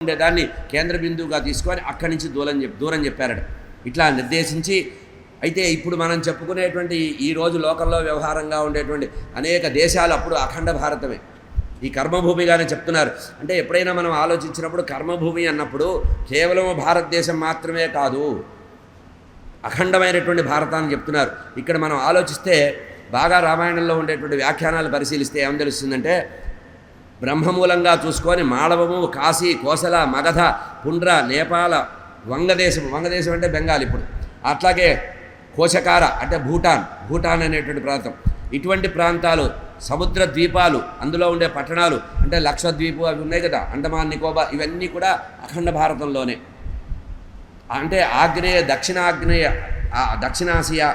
ఉండేదాన్ని కేంద్ర బిందువుగా తీసుకొని అక్కడి నుంచి దూరం చెప్ దూరం చెప్పారట. ఇట్లా నిర్దేశించి అయితే ఇప్పుడు మనం చెప్పుకునేటువంటి ఈ రోజు లోకంలో వ్యవహారంగా ఉండేటువంటి అనేక దేశాలు అప్పుడు అఖండ భారతమే. ఈ కర్మభూమిగానే చెప్తున్నారు. అంటే ఎప్పుడైనా మనం ఆలోచించినప్పుడు కర్మభూమి అన్నప్పుడు కేవలం భారతదేశం మాత్రమే కాదు అఖండమైనటువంటి భారతాన్ని చెప్తున్నారు. ఇక్కడ మనం ఆలోచిస్తే బాగా రామాయణంలో ఉండేటువంటి వ్యాఖ్యానాలు పరిశీలిస్తే ఏం తెలుస్తుందంటే బ్రహ్మమూలంగా చూసుకొని మాళవము కాశీ కోసల మగధ పుండ్ర నేపాల వంగదేశం వంగదేశం అంటే బెంగాల్ ఇప్పుడు. అట్లాగే కోశకార అంటే భూటాన్ భూటాన్ అనేటువంటి ప్రాంతం. ఇటువంటి ప్రాంతాలు సముద్ర ద్వీపాలు అందులో ఉండే పట్టణాలు అంటే లక్షద్వీపు అవి ఉన్నాయి కదా అండమాన్ నికోబార్ ఇవన్నీ కూడా అఖండ భారతంలోనే. అంటే ఆగ్నేయ దక్షిణాగ్నేయ దక్షిణాసియా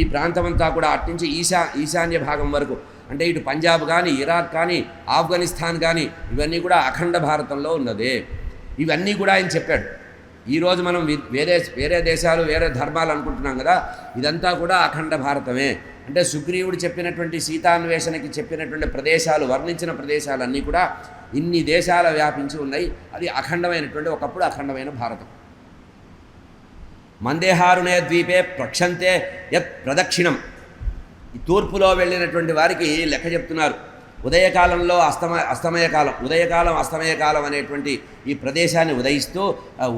ఈ ప్రాంతమంతా కూడా అట్నుంచి ఈశా ఈశాన్య భాగం వరకు. అంటే ఇటు పంజాబ్ కానీ ఇరాక్ కానీ ఆఫ్ఘనిస్తాన్ కానీ ఇవన్నీ కూడా అఖండ భారతంలో ఉన్నదే. ఇవన్నీ కూడా ఆయన చెప్పాడు. ఈరోజు మనం వేరే వేరే దేశాలు వేరే ధర్మాలు అనుకుంటున్నాం కదా ఇదంతా కూడా అఖండ భారతమే. అంటే సుగ్రీవుడు చెప్పినటువంటి సీతాన్వేషణకి చెప్పినటువంటి ప్రదేశాలు వర్ణించిన ప్రదేశాలన్నీ కూడా ఇన్ని దేశాల వ్యాపించి ఉన్నాయి. అది అఖండమైనటువంటి ఒకప్పుడు అఖండమైన భారతం. మందేహారుణే ద్వీపే ప్రక్షంతే యత్ ప్రదక్షిణం. తూర్పులో వెళ్ళినటువంటి వారికి లెక్క చెప్తున్నారు. ఉదయకాలంలో అస్తమ అస్తమయ కాలం ఉదయకాలం అస్తమయ కాలం అనేటువంటి ఈ ప్రదేశాన్ని ఉదయిస్తూ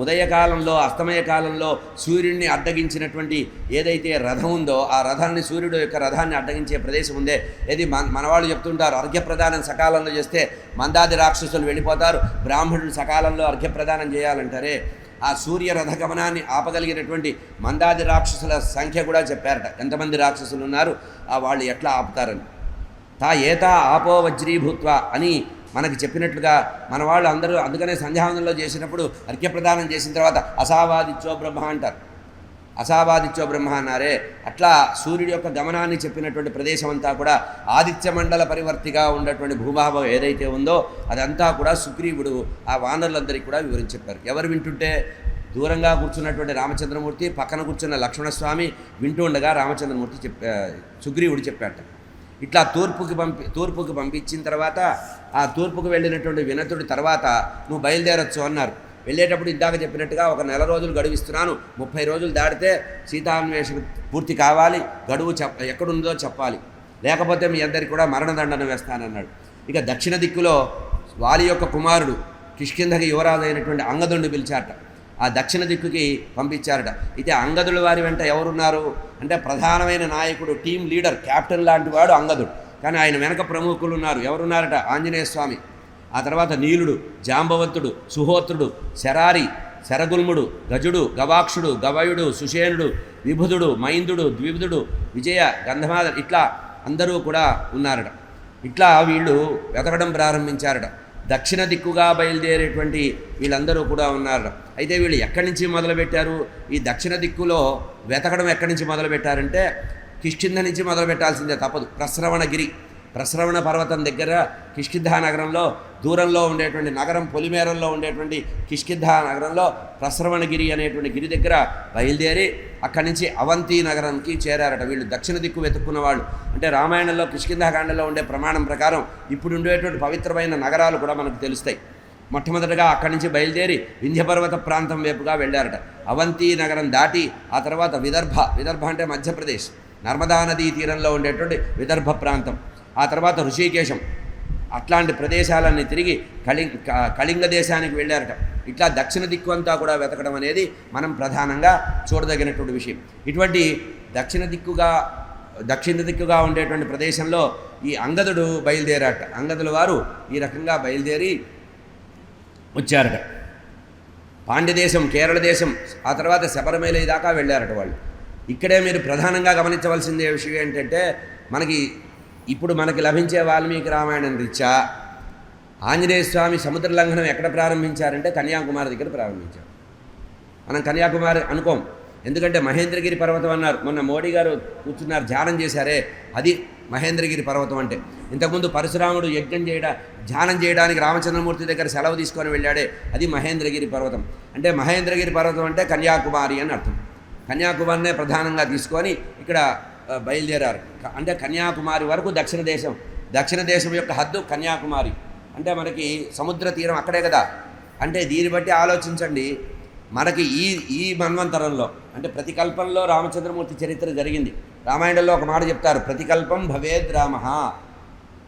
ఉదయకాలంలో అస్తమయ కాలంలో సూర్యుడిని అడ్డగించినటువంటి ఏదైతే రథం ఉందో ఆ రథాన్ని సూర్యుడు యొక్క రథాన్ని అడ్డగించే ప్రదేశం ఉందే. ఏది మన మనవాళ్ళు చెప్తుంటారు అర్ఘ్యప్రదానం సకాలంలో చేస్తే మందాది రాక్షసులు వెళ్ళిపోతారు బ్రాహ్మణుడు సకాలంలో అర్ఘ్యప్రదానం చేయాలంటారే. ఆ సూర్య రథగమనాన్ని ఆపగలిగినటువంటి మందాది రాక్షసుల సంఖ్య కూడా చెప్పారట. ఎంతమంది రాక్షసులు ఉన్నారు? ఆ వాళ్ళు ఎట్లా ఆపుతారని. తా ఏతా ఆపో వజ్రీభూత్వ అని మనకి చెప్పినట్లుగా మన వాళ్ళు అందరూ అందుకనే సంధ్యావందనలో చేసినప్పుడు అర్ఘ్యప్రదానం చేసిన తర్వాత అసావాదిత్యో బ్రహ్మ అంటారు. అసావాదిత్యో బ్రహ్మ అన్నారే. అట్లా సూర్యుడి యొక్క గమనాన్ని చెప్పినటువంటి ప్రదేశం అంతా కూడా ఆదిత్య మండల పరివర్తిగా ఉన్నటువంటి భూభావం ఏదైతే ఉందో అదంతా కూడా సుగ్రీవుడు ఆ వానరులందరికీ కూడా వివరించి చెప్పారు. ఎవరు వింటుంటే దూరంగా కూర్చున్నటువంటి రామచంద్రమూర్తి పక్కన కూర్చున్న లక్ష్మణస్వామి వింటూ ఉండగా రామచంద్రమూర్తి చెప్పా సుగ్రీవుడు చెప్పాట. ఇట్లా తూర్పుకి పంపి తూర్పుకి పంపించిన తర్వాత ఆ తూర్పుకు వెళ్ళినటువంటి వినతుడి తర్వాత నువ్వు బయలుదేరొచ్చు అన్నారు. వెళ్ళేటప్పుడు ఇందాక చెప్పినట్టుగా ఒక నెల రోజులు గడువిస్తున్నాను. ముప్పై రోజులు దాటితే సీతాన్వేషణ పూర్తి కావాలి. గడువు చెప్ప ఎక్కడుందో చెప్పాలి. లేకపోతే మీ అందరికి కూడా మరణదండన వేస్తానన్నాడు. ఇక దక్షిణ దిక్కులో వాలి యొక్క కుమారుడు కిష్కింధకి యువరాజు అయినటువంటి అంగదుడిని పిలిచారట. ఆ దక్షిణ దిక్కుకి పంపించారట. అయితే అంగదుల వారి వెంట ఎవరున్నారు? అంటే ప్రధానమైన నాయకుడు టీం లీడర్ క్యాప్టెన్ లాంటి వాడు అంగదుడు. కానీ ఆయన వెనక ప్రముఖులు ఉన్నారు. ఎవరున్నారట? ఆంజనేయ స్వామి. ఆ తర్వాత నీలుడు జాంబవంతుడు సుహోత్రుడు శరారి శరగుల్ముడు గజుడు గవాక్షుడు గవయుడు సుషేణుడు విభుధుడు మైందుడు ద్విబుధుడు విజయ గంధమాద ఇట్లా అందరూ కూడా ఉన్నారట. ఇట్లా వీళ్ళు వెతకడం ప్రారంభించారట. దక్షిణ దిక్కుగా బయలుదేరేటువంటి వీళ్ళందరూ కూడా ఉన్నారు అయితే వీళ్ళు ఎక్కడి నుంచి మొదలుపెట్టారు? ఈ దక్షిణ దిక్కులో వెతకడం ఎక్కడి నుంచి మొదలుపెట్టారంటే కిష్కింద నుంచి మొదలుపెట్టాల్సిందే తప్పదు. ప్రస్రవణగిరి. ప్రశ్రవణ పర్వతం దగ్గర కిష్కిద్ధ నగరంలో దూరంలో ఉండేటువంటి నగరం పొలిమేరంలో ఉండేటువంటి కిష్కిద్ధ నగరంలో ప్రశ్రవణగిరి అనేటువంటి గిరి దగ్గర బయలుదేరి అక్కడి నుంచి అవంతి నగరానికి చేరారట. వీళ్ళు దక్షిణ దిక్కు వెతుక్కున్న వాళ్ళు. అంటే రామాయణంలో కిష్కింధాకాండలో ఉండే ప్రమాణం ప్రకారం ఇప్పుడు ఉండేటువంటి పవిత్రమైన నగరాలు కూడా మనకు తెలుస్తాయి. మొట్టమొదటగా అక్కడి నుంచి బయలుదేరి వింధ్యపర్వత ప్రాంతం వైపుగా వెళ్ళారట. అవంతి నగరం దాటి ఆ తర్వాత విదర్భ విదర్భ అంటే మధ్యప్రదేశ్ నర్మదా నదీ తీరంలో ఉండేటువంటి విదర్భ ప్రాంతం. ఆ తర్వాత ఋషికేశం అట్లాంటి ప్రదేశాలన్నీ తిరిగి కళి కళింగ దేశానికి వెళ్ళారట. ఇట్లా దక్షిణ దిక్కు అంతా కూడా వెతకడం అనేది మనం ప్రధానంగా చూడదగినటువంటి విషయం. ఇటువంటి దక్షిణ దిక్కుగా దక్షిణ దిక్కుగా ఉండేటువంటి ప్రదేశంలో ఈ అంగదుడు బయలుదేరాట అంగదుల వారు ఈ రకంగా బయలుదేరి వచ్చారట. పాండ్యదేశం కేరళ దేశం ఆ తర్వాత శబరిమల దాకా వెళ్ళారట వాళ్ళు. ఇక్కడే మీరు ప్రధానంగా గమనించవలసిందే విషయం ఏంటంటే మనకి ఇప్పుడు మనకి లభించే వాల్మీకి రామాయణం రీత్యా ఆంజనేయ స్వామి సముద్ర లంఘనం ఎక్కడ ప్రారంభించారంటే కన్యాకుమారి దగ్గర ప్రారంభించారు. మనం కన్యాకుమారి అనుకోం. ఎందుకంటే మహేంద్రగిరి పర్వతం అన్నారు. మొన్న మోడీ గారు కూర్చున్నారు ధ్యానం చేశారే. అది మహేంద్రగిరి పర్వతం అంటే. ఇంతకుముందు పరశురాముడు యజ్ఞం చేయడ ధ్యానం చేయడానికి రామచంద్రమూర్తి దగ్గర సెలవు తీసుకొని వెళ్ళాడే. అది మహేంద్రగిరి పర్వతం. అంటే మహేంద్రగిరి పర్వతం అంటే కన్యాకుమారి అని అర్థం. కన్యాకుమారినే ప్రధానంగా తీసుకొని ఇక్కడ బయలుదేరారు. అంటే కన్యాకుమారి వరకు దక్షిణ దేశం. దక్షిణ దేశం యొక్క హద్దు కన్యాకుమారి. అంటే మనకి సముద్ర తీరం అక్కడే కదా. అంటే దీన్ని బట్టి ఆలోచించండి. మనకి ఈ ఈ మన్వంతరంలో అంటే ప్రతి కల్పంలో రామచంద్రమూర్తి చరిత్ర జరిగింది. రామాయణంలో ఒక మాట చెప్తారు ప్రతికల్పం భవేద్ రామ.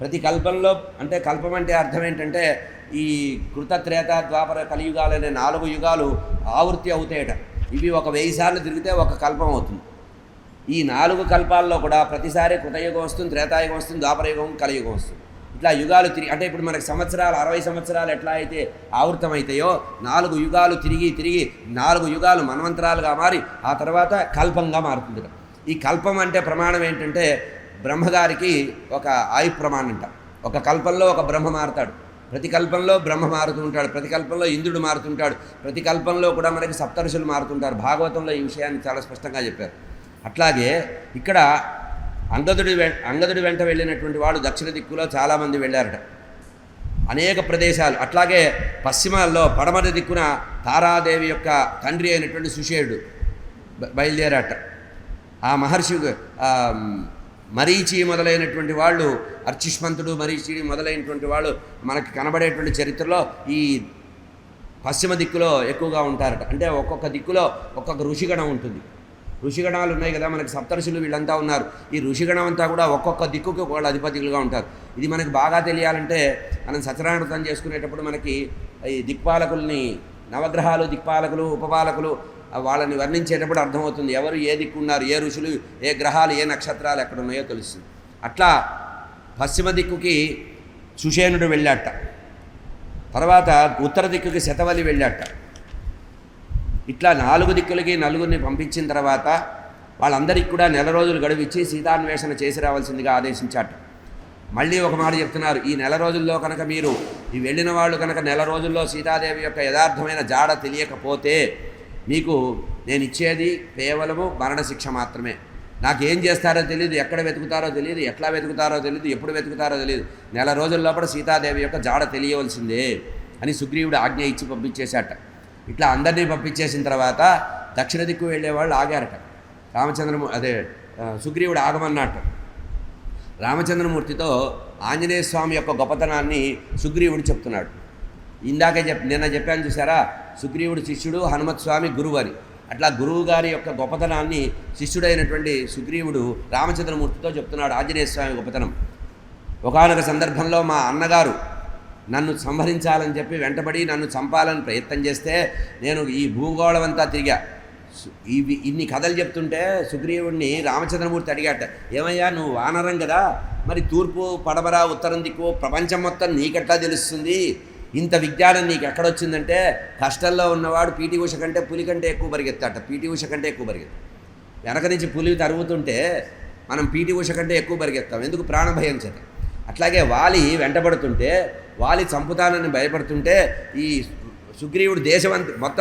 ప్రతి కల్పంలో అంటే కల్పం అంటే అర్థం ఏంటంటే ఈ కృత త్రేత ద్వాపర కలియుగాలు అనే నాలుగు యుగాలు ఆవృత్తి అవుతాయట. ఇవి ఒక వెయ్యి సార్లు తిరిగితే ఒక కల్పం అవుతుంది. ఈ నాలుగు కల్పాల్లో కూడా ప్రతిసారి కృతయుగం వస్తుంది త్రేతాయుగం వస్తుంది ద్వాపరయుగం కలియుగం వస్తుంది. ఇట్లా యుగాలు తిరిగి అంటే ఇప్పుడు మనకి సంవత్సరాలు అరవై సంవత్సరాలు ఎట్లా అయితే ఆవృతమవుతాయో నాలుగు యుగాలు తిరిగి తిరిగి నాలుగు యుగాలు మన్వంతరాలుగా మారి ఆ తర్వాత కల్పంగా మారుతుంది ఈ కల్పం అంటే ప్రమాణం ఏంటంటే బ్రహ్మగారికి ఒక ఆయు ప్రమాణం అంట ఒక కల్పంలో ఒక బ్రహ్మ మారుతాడు. ప్రతి కల్పంలో బ్రహ్మ మారుతూ ఉంటాడు ప్రతి కల్పంలో ఇంద్రుడు మారుతుంటాడు ప్రతి కల్పంలో కూడా మనకి సప్తరుషులు మారుతుంటారు. భాగవతంలో ఈ విషయాన్ని చాలా స్పష్టంగా చెప్పారు. అట్లాగే ఇక్కడ అంగదుడి వె అంగదుడి వెంట వెళ్ళినటువంటి వాడు దక్షిణ దిక్కులో చాలామంది వెళ్ళారట. అనేక ప్రదేశాలు. అట్లాగే పశ్చిమాల్లో పడమర దిక్కున తారాదేవి యొక్క తండ్రి అయినటువంటి సుషేయుడు బయలుదేరాట. ఆ మహర్షి మరీచి మొదలైనటువంటి వాళ్ళు అర్చిష్మంతుడు మరీచి మొదలైనటువంటి వాళ్ళు మనకి కనబడేటువంటి చరిత్రలో ఈ పశ్చిమ దిక్కులో ఎక్కువగా ఉంటారట. అంటే ఒక్కొక్క దిక్కులో ఒక్కొక్క ఋషిగణం ఉంటుంది. ఋషిగణాలు ఉన్నాయి కదా మనకి సప్తర్షులు వీళ్ళంతా ఉన్నారు. ఈ ఋషిగణం అంతా కూడా ఒక్కొక్క దిక్కుకు వాళ్ళు అధిపతులుగా ఉంటారు. ఇది మనకి బాగా తెలియాలంటే మనం సత్యనారాయణ చేసుకునేటప్పుడు మనకి ఈ దిక్పాలకుల్ని నవగ్రహాలు దిక్పాలకులు ఉపపాలకులు వాళ్ళని వర్ణించేటప్పుడు అర్థమవుతుంది ఎవరు ఏ దిక్కు ఉన్నారు ఏ ఋషులు ఏ గ్రహాలు ఏ నక్షత్రాలు ఎక్కడ ఉన్నాయో తెలుస్తుంది. అట్లా పశ్చిమ దిక్కుకి సుషేనుడు వెళ్ళాట. తర్వాత ఉత్తర దిక్కుకి శతవలి వెళ్ళాట. ఇట్లా నాలుగు దిక్కులకి నలుగురిని పంపించిన తర్వాత వాళ్ళందరికీ కూడా నెల రోజులు గడువిచ్చి సీతాన్వేషణ చేసి రావాల్సిందిగా ఆదేశించాట మళ్ళీ ఒక మాట చెప్తున్నారు ఈ నెల రోజుల్లో కనుక మీరు ఈ వెళ్ళిన వాళ్ళు కనుక నెల రోజుల్లో సీతాదేవి యొక్క యథార్థమైన జాడ తెలియకపోతే మీకు నేను ఇచ్చేది కేవలము మరణశిక్ష మాత్రమే. నాకేం చేస్తారో తెలియదు ఎక్కడ వెతుకుతారో తెలియదు ఎట్లా వెతుకుతారో తెలియదు ఎప్పుడు వెతుకుతారో తెలియదు నెల రోజుల లోపల సీతాదేవి యొక్క జాడ తెలియవలసిందే అని సుగ్రీవుడు ఆజ్ఞ ఇచ్చి పంపించేశాట. ఇట్లా అందరినీ పంపించేసిన తర్వాత దక్షిణ దిక్కు వెళ్ళేవాళ్ళు ఆగారట. రామచంద్రము అదే సుగ్రీవుడు ఆగమన్నట్టు రామచంద్రమూర్తితో ఆంజనేయ స్వామి యొక్క గొప్పతనాన్ని సుగ్రీవుడు చెప్తున్నాడు. ఇందాకే చెప్ నిన్న చెప్పాను చూసారా? సుగ్రీవుడు శిష్యుడు హనుమత్ స్వామి గురువు అని. అట్లా గురువు గారి యొక్క గొప్పతనాన్ని శిష్యుడైనటువంటి సుగ్రీవుడు రామచంద్రమూర్తితో చెప్తున్నాడు ఆంజనేయ స్వామి గొప్పతనం. ఒకానొక సందర్భంలో మా అన్నగారు నన్ను సంహరించాలని చెప్పి వెంటబడి నన్ను చంపాలని ప్రయత్నం చేస్తే నేను ఈ భూగోళం అంతా తిరిగా ఇవి ఇన్ని కథలు చెప్తుంటే సుగ్రీవుడిని రామచంద్రమూర్తి అడిగాట ఏమయ్యా నువ్వు వానరం కదా? మరి తూర్పు పడమర ఉత్తరం దిక్కు ప్రపంచం మొత్తం నీకెట్లా తెలుస్తుంది? ఇంత విజ్ఞానం నీకు ఎక్కడొచ్చిందంటే కష్టంలో ఉన్నవాడు పీటీ ఉష కంటే పులి కంటే ఎక్కువ పరిగెత్తాట పీటీ ఉష కంటే ఎక్కువ పరిగెత్తా. వెనక నుంచి పులి తరుగుతుంటే మనం పీటీ ఉష కంటే ఎక్కువ పరిగెత్తాం ఎందుకు ప్రాణభయం చేత? అట్లాగే వాలి వెంటబడుతుంటే వాలి చంపుతానని భయపడుతుంటే ఈ సుగ్రీవుడు దేశమంత మొత్తం